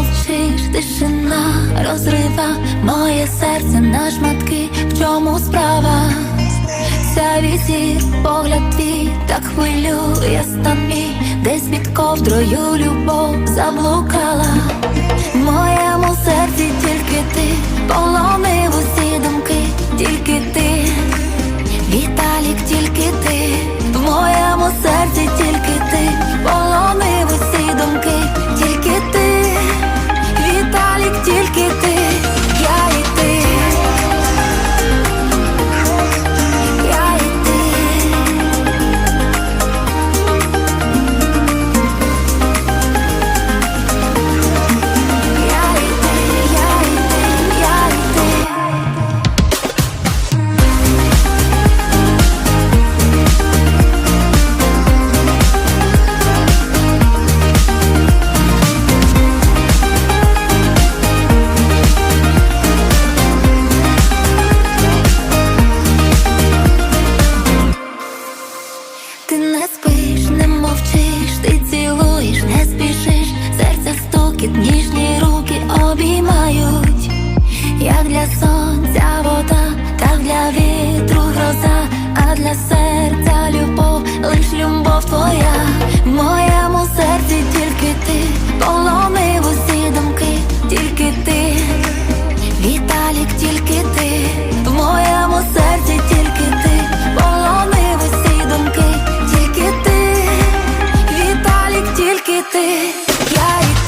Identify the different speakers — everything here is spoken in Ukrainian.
Speaker 1: мовчиш, тишина розрива моє серце на шматки, в чому справа? Ця візір, погляд твій, так хвилює стамі, десь під ковдрою любов заблукала. В моєму серці тільки ти поломив усі думки, тільки ти. для серця любов, лиш любов твоя, в моєму серці тільки ти, полонив усі думки, тільки ти, Віталік, тільки ти, в моєму серці тільки ти, полонив усі думки, тільки ти, Віталік, тільки ти, я і